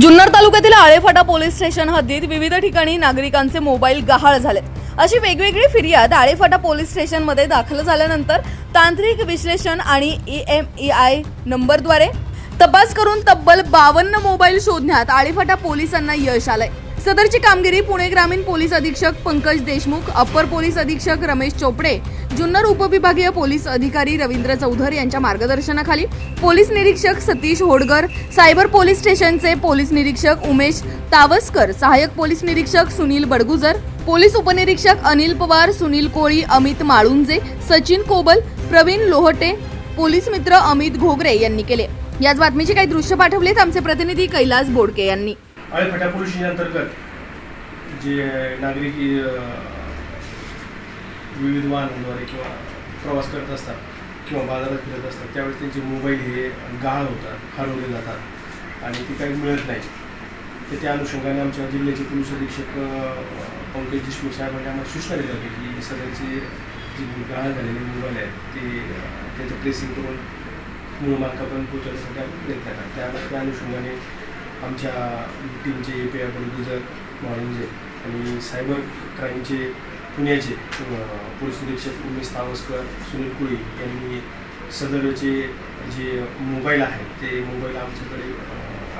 जुन्नर तालुक्यातील Alephata police station हद्दीत विविध ठिकाणी नागरिकांचे मोबाईल गहाळ झाले अशी वेगवेगळी फिर्याद आळेफाटा पोलीस स्टेशनमध्ये दाखल झाल्यानंतर तांत्रिक विश्लेषण आणि ई एम ई आय नंबरद्वारे तपास करून तब्बल बावन्न मोबाईल शोधण्यात आळेफाटा पोलिसांना यश आलंय. सदरची कामगिरी पुणे ग्रामीण पोलीस अधीक्षक पंकज देशमुख अप्पर पोलीस अधीक्षक रमेश चोपडे जुन्नर उपविभागीय पोलीस अधिकारी रवींद्र चौधर यांच्या मार्गदर्शनाखाली पोलीस निरीक्षक सतीश होडगर सायबर पोलीस स्टेशनचे पोलीस निरीक्षक उमेश तावस्कर सहाय्यक पोलीस निरीक्षक सुनील बडगुजर पोलीस उपनिरीक्षक अनिल पवार सुनील कोळी अमित माळुंजे सचिन कोबल प्रवीण लोहटे पोलीस मित्र अमित घोगरे यांनी केले. याच बातमीचे काही दृश्य पाठवलेत आमचे प्रतिनिधी कैलास बोडके यांनी. आळेफाटा पोलीस अंतर्गत जे नागरिक विविध वाहनांद्वारे किंवा प्रवास करत असतात किंवा बाजारात फिरत असतात त्यावेळेस त्यांचे मोबाईल हे गहाळ होतात हरवले जातात आणि ते काही मिळत नाही. तर त्या अनुषंगाने आमच्या जिल्ह्याचे पोलीस अधीक्षक पंकज देशमुख साहेबांनी आम्हाला सूचना दिल्या होत्या की सगळ्यांचे जे गहाळ झालेले मोबाईल आहेत ते त्याचं प्रेसिंग करून मूळ मार्गापर्यंत पोहोचवण्यासाठी आम्ही प्रयत्न करतात त्या त्या अनुषंगाने आमच्या टीमचे ए पी आय गुजर माळुंजे आणि सायबर क्राईमचे पुण्याचे पोलीस निरीक्षक उमेश तावस्कर सुनील कुळी यांनी सदरचे जे मोबाईल आहे ते मोबाईल आमच्याकडे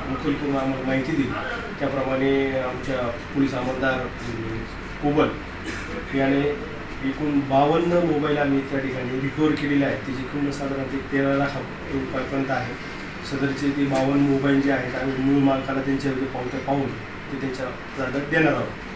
मुखल करून आम्हाला माहिती दिली. त्याप्रमाणे आमच्या पोलीस आमदार कोबल याने एकूण बावन्न मोबाईल आम्ही त्या ठिकाणी रिकवर केलेले आहेत. त्याची किंमत साधारणतः ते तेरा लाख रुपयापर्यंत आहे. सदरचे ते बावन्न मोबाईल जे आहेत आम्ही मूळ मालकाला त्यांच्या पावत्या पाहून ते त्यांच्या जागा देणार आहोत.